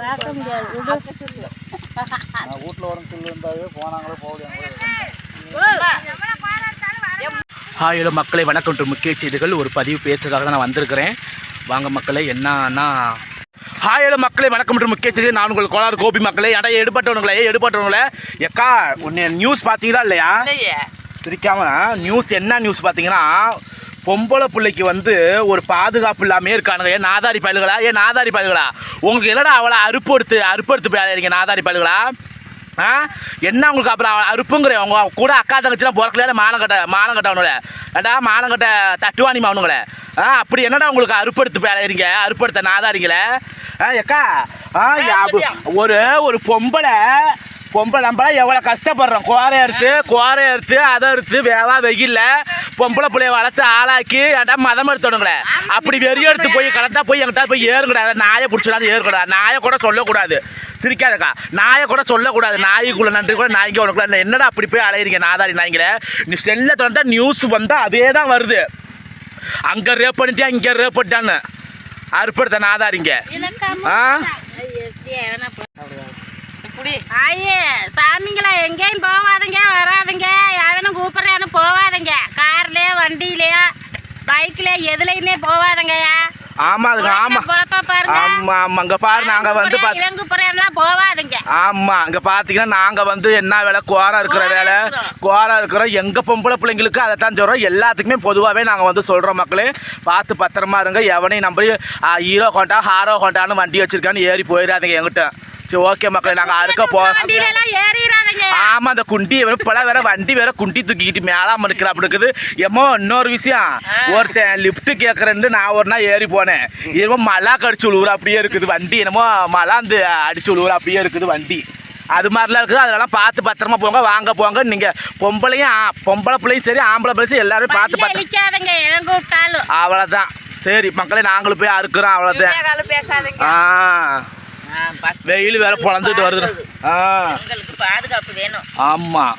பார்க்க முடியாது. நான் வீட்டில் வரேன்னு சொல்லி இருந்தாவே போனாங்களே போகலையாங்களே ஹாய் ஹலோ மக்களை வணக்கம் டு முக்கிய செய்திகள். ஒரு பதிவு பேசுறதுக்காக தான் நான் வந்திருக்கிறேன். வாங்க மக்களை என்னன்னா ஹாய் ஹலோ மக்களை வணக்கம் டு முக்கிய செய்தி நான் உங்கள் கோளாறு கோபி மக்களே. எடா எடுபட்டவனுங்களே? எடுபட்டவங்களே எக்கா உன்னை நியூஸ் பார்த்தீங்களா இல்லையா? சிரிக்காம நியூஸ் என்ன நியூஸ் பார்த்தீங்கன்னா பொம்பளை பிள்ளைக்கு வந்து ஒரு பாதுகாப்பு இல்லாமே இருக்கானுங்க. ஏன் நாதாரி பயலுகளா? ஏன் நாதாரி பயலுகளா? உங்களுக்கு என்னடா அவளை அறுப்படுத்து அறுப்படுத்து போய் அலையிறீங்க நாதாரி பயலுகளா? ஆ? என்ன உங்களுக்கு அப்புறம் அறுப்புங்கிற? அவங்க கூட அக்கா தங்கச்சிலாம் பிறக்கல மானங்கட்ட மானங்கட்ட அவனுங்களே? ஏடா மானங்கட்ட தட்டுவாணி அவனுங்களே? ஆ அப்படி என்னடா உங்களுக்கு அறுப்படுத்து போய் அலையிறீங்க? அறுப்படுத்த நாதாரிங்களே? ஆ எக்கா ஆ ஒரு ஒரு பொம்பளை பொம்பளை நம்மளாம் எவ்வளோ கஷ்டப்படுறோம் கோரை அறுத்து கோரை அறுத்து அதை அறுத்து வேவா வெயில்ல பொம்பளை பிள்ளைய வளர்த்து ஆளாக்கி ஏன்டா மதம் எடுத்துடுங்களே அப்படி வெறி எடுத்து போய் கலந்தா போய் எங்கிட்ட போய் ஏறுங்கடா. நாயை பிடிச்சிடாது ஏறுங்கடா. நாயை கூட சொல்லக்கூடாது. சிரிக்காதக்கா. நாயை கூட சொல்லக்கூடாது. நாய்க்குள்ள நன்றி கூட நாய்க்கு உனக்குள்ள என்னடா அப்படி போய் அலையிறீங்க நாதாரி நாய்ங்களே? நீ செல்ல திறந்தா நியூஸ் வந்தால் அதே தான் வருது. அங்கே ரேப் பண்ணிட்டியா இங்கே ரேப் பண்ணிட்டான்னு. அறுப்படுத்த நாதாரிங்க ஆ? சாமிங்களா எங்கேயும் போகாதீங்க. வண்டியிலயோ? பைக்ல எதுலையுமே போகாதங்கய்யா ஆமாம் பொழப்பா பாருங்க. ஆமாம் ஆமாம் இங்கே பாரு நாங்கள் வந்து போகாதீங்க ஆமா இங்க பாத்தீங்கன்னா நாங்க வந்து என்ன வேலை? கோரா இருக்கிற வேலை. இருக்கிறோம். கோரா இருக்கிறோம். எங்க பொம்பளை பிள்ளைங்களுக்கு அதை தான் சொல்றோம். எல்லாத்துக்குமே பொதுவாகவே நாங்க வந்து சொல்றோம் மக்களே. பார்த்து பத்திரமா இருங்க. எவனையும் நம்பி ஹீரோ ஹோண்டா ஹாரோ ஹோண்டான்னு வண்டி வச்சிருக்கான்னு ஏறி போயிடாதீங்க எங்கிட்ட சரி ஓகே மக்களே. நாங்க அறுக்க போ வண்டியில எல்லாம் ஏறிடாதீங்க. ஆமா அந்த குண்டி இப்பெல்லாம் வேற வண்டி வேற குண்டி தூக்கிக்கிட்டு மேலாம இருக்கிற அப்படி இருக்குது. எம்மோ இன்னொரு விஷயம். ஒருத்தன் லிஃப்ட் கேட்கறேன்னு நான் ஒரு நாள் ஏறி போனேன். என்னமோ மலா கடிச்சு விழுவுற அப்படியே இருக்குது வண்டி. என்னமோ மலாந்து அடிச்சு விழுவுற அப்படியே இருக்குது வண்டி. அது மாதிரிலாம் இருக்குது. அதெல்லாம் பார்த்து பத்திரமா போங்க வாங்க போங்க. நீங்க பொம்பளையும் பொம்பளை பிள்ளையும் சரி ஆம்பளை பிள்ளையும் சரி எல்லாரும் பார்த்து கூப்பிட்டாலும். அவ்வளோதான் சரி மக்களே நாங்களும் போய் அறுக்கிறோம் அவ்வளோதான் ஆ. வெயில் வேற பொழந்துட்டு வருது ஆ பாதுகாப்பு வேணும். ஆமாம்